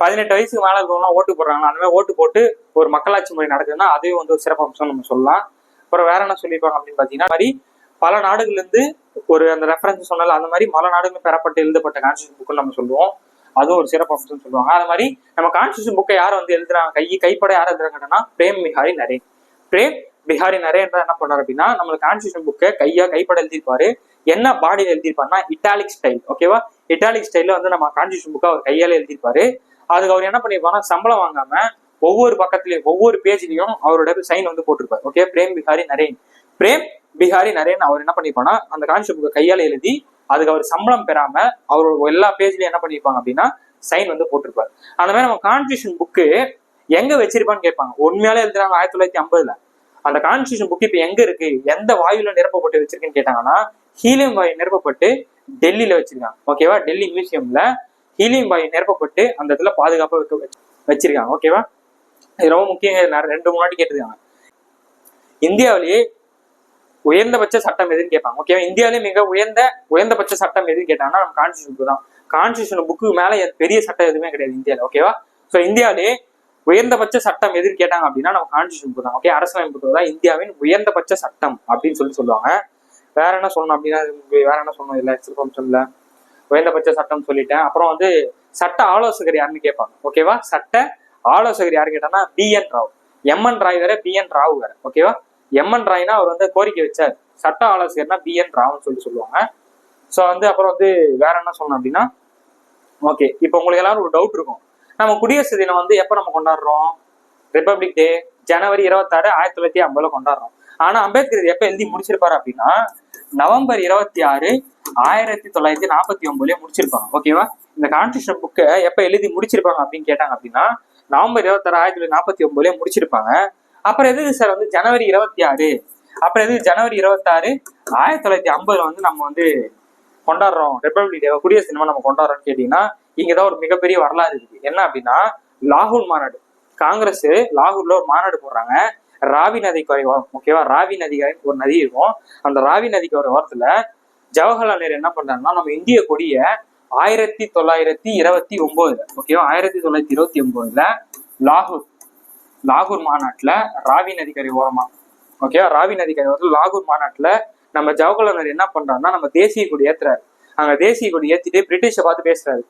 பதினெட்டு வயசுக்கு மேலே இருக்கவங்களாம் ஓட்டு போடுறாங்க. அந்த மாதிரி ஓட்டு போட்டு ஒரு மக்களாட்சி முறை நடக்குதுன்னா அதுவும் வந்து ஒரு சிறப்பம்சம் நம்ம சொல்லலாம். அப்புறம் வேற என்ன சொல்லியிருப்பாங்க அப்படின்னு பார்த்தீங்கன்னா மாதிரி பல நாடுகள்லேருந்து ஒரு அந்த ரெஃபரன்ஸ் சொன்னால அந்த மாதிரி பல நாடுகளும் பெறப்பட்டு எழுதப்பட்ட கான்ஸ்டியூஷன் புக்குன்னு நம்ம சொல்லுவோம். அதுவும் ஒரு சிறப்பு அம்சம்னு சொல்லுவாங்க. அது மாதிரி நம்ம கான்ஸ்டியூஷன் புக்கை யார் வந்து எழுதுறாங்க? கை கைப்பட யார் எழுதுறாங்கன்னா பிரேம் பிஹாரி நரேன் பிரேம் பிஹாரி நரேன் என்ன பண்ணார் அப்படின்னா நம்மளுக்கு கான்ஸ்டியூஷன் புக்கை கையா கைப்பட எழுதியிருப்பாரு. என்ன பாடியில் எழுதியிருப்பாருன்னா இட்டாலிக் ஸ்டைல் ஓகேவா இட்டாலிக் ஸ்டைலில் வந்து நம்ம கான்ஸ்டியூஷன் புக்கை அவர் கையால் எழுதியிருப்பாரு. அதுக்கு அவர் என்ன பண்ணிருப்பாருன்னா சம்பளம் வாங்காம ஒவ்வொரு பக்கத்துலயும் ஒவ்வொரு பேஜ்லயும் அவரோட சைன் வந்து போட்டிருப்பார். ஓகே பிரேம் பிஹாரி நரேன். பிரேம் பிஹாரி நரேன் அவர் என்ன பண்ணிருப்பானா அந்த கான்ஸ்டியூஷன் புக்கை கையால எழுதி அதுக்கு அவர் சம்பளம் பெறாம அவரோட எல்லா பேஜ்லயும் என்ன பண்ணிருப்பாங்க அப்படின்னா சைன் வந்து போட்டிருப்பாரு. அந்த மாதிரி நம்ம கான்ஸ்டியூஷன் புக்கு எங்க வச்சிருப்பான்னு கேட்பாங்க. உண்மையாலே எழுதுறாங்க ஆயிரத்தி தொள்ளாயிரத்தி ஐம்பதுல. அந்த கான்ஸ்டியூஷன் புக் இப்ப எங்க இருக்கு? எந்த வாயுல நிரப்பப்பட்டு வச்சிருக்குன்னு கேட்டாங்கன்னா ஹீலியம் வாயு நிரப்பப்பட்டு டெல்லியில வச்சிருக்காங்க. ஓகேவா டெல்லி மியூசியம்ல ஹீலியம் வாயு நிரப்பப்பட்டு அந்த இடத்துல பாதுகாப்பா வைக்க வச்சிருக்காங்க. ஓகேவா இது ரொம்ப முக்கியம். ரெண்டு மூணு கேட்டிருக்காங்க. இந்தியாவிலேயே உயர்ந்தபட்ச சட்டம் எதுன்னு கேட்பாங்க. ஓகேவா இந்தியாவிலே மிக உயர்ந்த உயர்ந்தபட்ச சட்டம் எதுன்னு கேட்டாங்கன்னா நம்ம கான்ஸ்டியூஷன் புக் தான். கான்ஸ்டியூஷன் புக்கு மேல பெரிய சட்டம் எதுவுமே கிடையாது இந்தியாவில் ஓகேவா ஸோ இந்தியாவிலே உயர்ந்தபட்ச சட்டம் எதுன்னு கேட்டாங்க அப்படின்னா நம்ம கான்ஸ்டியூஷன் புக் தான். ஓகே அரசியலமைப்பு தான். இந்தியாவின் உயர்ந்தபட்ச சட்டம் அப்படின்னு சொல்லி சொல்லுவாங்க. வேற என்ன சொல்லணும் அப்படின்னா வேற என்ன சொல்லணும்? இல்லை சிறப்பம்சம்ல குறைந்தபட்ச சட்டம் சொல்லிட்டேன். அப்புறம் வந்து சட்ட ஆலோசகர் யாருன்னு கேட்பாங்க. ஓகேவா சட்ட ஆலோசகர் யாரு கேட்டாங்கன்னா B N Rau. M N Roy வேற பி என் ராவ் வேற. ஓகேவா எம்என் ராய்னா அவர் வந்து கோரிக்கை வச்சார். சட்ட ஆலோசகர்னா பி என் ராவ்னு சொல்லி சொல்லுவாங்க. ஸோ வந்து அப்புறம் வந்து வேற என்ன சொல்லணும் அப்படின்னா ஓகே இப்போ உங்களுக்கு எல்லாரும் ஒரு டவுட் இருக்கும். நம்ம குடியரசு தினம் வந்து எப்போ நம்ம கொண்டாடுறோம்? ரிப்பப்ளிக் டே ஜனவரி இருபத்தாறு ஆயிரத்தி தொள்ளாயிரத்தி ஐம்பதுல கொண்டாடுறோம். ஆனா அம்பேத்கர் எப்ப எழுதி முடிச்சிருப்பாரு அப்படின்னா நவம்பர் இருபத்தி ஆறு ஆயிரத்தி தொள்ளாயிரத்தி நாற்பத்தி ஒன்பதுலயே முடிச்சிருப்பாங்க. ஓகேவா இந்த கான்ஸ்டியூஷன் புக்கை எப்ப எழுதி முடிச்சிருப்பாங்க அப்படின்னு கேட்டாங்க அப்படின்னா நவம்பர் இருபத்தாறு ஆயிரத்தி தொள்ளாயிரத்தி நாற்பத்தி ஒன்பதுலயே முடிச்சிருப்பாங்க. அப்புறம் எதுக்கு சார் வந்து ஜனவரி இருபத்தி ஆறு? அப்புறம் எதுக்கு ஜனவரி இருபத்தாறு ஆயிரத்தி தொள்ளாயிரத்தி ஐம்பதுல வந்து நம்ம வந்து கொண்டாடுறோம். ரிப்பப்ளிக் டே குடியரசு தினமா நம்ம கொண்டாடுறோம்னு கேட்டீங்கன்னா இங்கதான் ஒரு மிகப்பெரிய வரலாறு இருக்கு. என்ன அப்படின்னா லாகூர் மாநாடு. காங்கிரஸ் லாகூர்ல ஒரு மாநாடு போடுறாங்க. ராவி நதி கரை ஓரம் ஓகேவா ராவி நதி கரைன்னு ஒரு நதி இருக்கும். அந்த ராவி நதிக்கு ஓரத்துல ஜவஹர்லால் நேரு என்ன பண்றாருன்னா நம்ம இந்திய கொடிய ஆயிரத்தி தொள்ளாயிரத்தி இருபத்தி ஒன்பதுல ஓகேவா ஆயிரத்தி தொள்ளாயிரத்தி இருபத்தி ஒன்பதுல லாகூர் லாகூர் மாநாட்டுல ராவி நதிக்கரை ஓரமா ஓகேவா ராவி நதிக்கரை ஓரத்துல லாகூர் மாநாட்டுல நம்ம ஜவஹர்லால் நேரு என்ன பண்றாருன்னா நம்ம தேசிய கொடி ஏத்துறாரு. அங்க தேசிய கொடி ஏத்திட்டு பிரிட்டிஷை பார்த்து பேசுறாரு.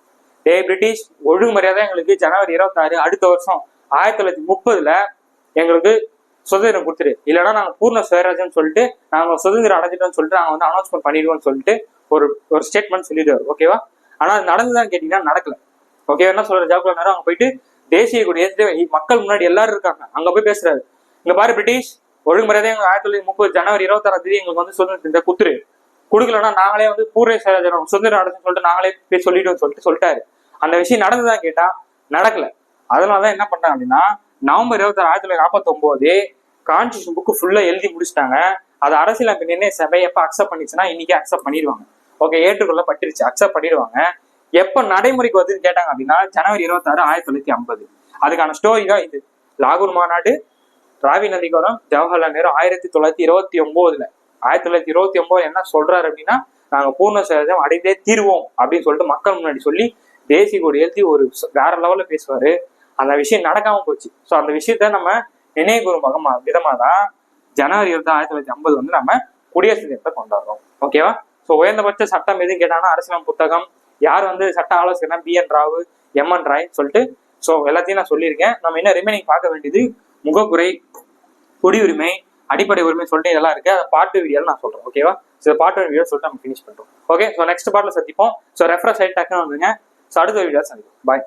டே பிரிட்டிஷ் ஒழுங்குமுறையா எங்களுக்கு ஜனவரி இருபத்தாறு அடுத்த வருஷம் ஆயிரத்தி தொள்ளாயிரத்தி முப்பதுல எங்களுக்கு சுதந்திரம் கொடுத்துரு. இல்லைன்னா நாங்கள் பூர்ண சுயராஜ்யம் சொல்லிட்டு நாங்கள் சுதந்திரம் அடைஞ்சிட்டோம்னு சொல்லிட்டு நாங்கள் வந்து அனௌன்ஸ்மெண்ட் பண்ணிடுவோம்னு சொல்லிட்டு ஒரு ஒரு ஸ்டேட்மெண்ட் சொல்லிடுவார். ஓகேவா ஆனால் அது நடந்துதான் கேட்டீங்கன்னா நடக்கல. ஓகே என்ன சொல்ற ஜவஹர்லால் நேரு அங்கே போயிட்டு தேசிய கொடி ஏற்றிட்டு மக்கள் முன்னாடி எல்லாரும் இருக்காங்க. அங்கே போய் பேசுறாரு. இங்க பாரு பிரிட்டிஷ் ஒழுங்குமுறையாக எங்க ஆயிரத்தி தொள்ளாயிரத்தி முப்பது ஜனவரி இருபத்தாறாம் தேதி எங்களுக்கு வந்து சுதந்திரத்தை குத்துரு. கொடுக்கலன்னா நாங்களே வந்து பூர்ண சுயராஜ்யம் சுதந்திரம் அடைச்சுன்னு சொல்லிட்டு நாங்களே போய் சொல்லிட்டோம்னு சொல்லிட்டு சொல்லிட்டாரு. அந்த விஷயம் நடந்துதான் கேட்டா நடக்கல. அதனாலதான் என்ன பண்றாங்க அப்படின்னா நவம்பர் இருபத்தாறு ஆயிரத்தி தொள்ளாயிரத்தி நாற்பத்தி ஒன்பது கான்ஸ்டியூஷன் புக்கு ஃபுல்லா எழுதி முடிச்சிட்டாங்க. அது அரசியலமைப்பு நிர்ணய சபை எப்ப அக்செப்ட் பண்ணிச்சுன்னா இன்னைக்கு அக்செப்ட் பண்ணிடுவாங்க. ஓகே ஏற்றுக்கொள்ளப்பட்டுருச்சு அக்செப்ட் பண்ணிடுவாங்க. எப்ப நடைமுறைக்கு வருதுன்னு கேட்டாங்க அப்படின்னா ஜனவரி இருபத்தாறு ஆயிரத்தி தொள்ளாயிரத்தி ஐம்பது. அதுக்கான ஸ்டோரி தான் இது. லாகூர் மாநாடு ராவி நதிகோரம் ஜவஹர்லால் நேரு ஆயிரத்தி தொள்ளாயிரத்தி இருபத்தி ஒன்பதுல ஆயிரத்தி தொள்ளாயிரத்தி இருபத்தி ஒன்பது என்ன சொல்றாரு அப்படின்னா நாங்க பூர்ண சுயராஜ்யம் அடைந்தே தீர்வோம் அப்படின்னு சொல்லிட்டு மக்கள் முன்னாடி சொல்லி தேசிய கொடி எழுதி ஒரு வேற லெவல்ல பேசுவாரு. அந்த விஷயம் நடக்காம போச்சு. ஸோ அந்த விஷயத்த நம்ம நினைவு கூறும் பகமா விதமா தான் ஜனவரி இருபத்தி ஆயிரத்தி தொள்ளாயிரத்தி ஐம்பது வந்து நம்ம குடியரசு தினத்தை கொண்டாடுறோம். ஓகேவா ஸோ உயர்ந்தபட்ச சட்டம் எதுவும் கேட்டாங்கன்னா அரசியலம் புத்தகம். யார் வந்து சட்ட ஆலோசனை பி என் ராவு எம் என் ராய் சொல்லிட்டு ஸோ எல்லாத்தையும் நான் சொல்லியிருக்கேன். நம்ம என்ன ரிமைனிங் பார்க்க வேண்டியது? முகக்குறை குடியுரிமை அடிப்படை உரிமை சொல்லிட்டு இதெல்லாம் இருக்கு. அதை பாட்டு வீடியோ நான் சொல்றேன். ஓகேவா ஸோ பாட்டு வீடியோ சொல்லிட்டு நம்ம ஃபினிஷ் பண்றோம். ஓகே ஸோ நெக்ஸ்ட் பாட்டில் சந்திப்போம். ஸோ ரெஃப்ரெஷ் ஆகிட்டு வந்துருங்க. ஸோ அடுத்த வீடியோ சந்திப்போம். பாய்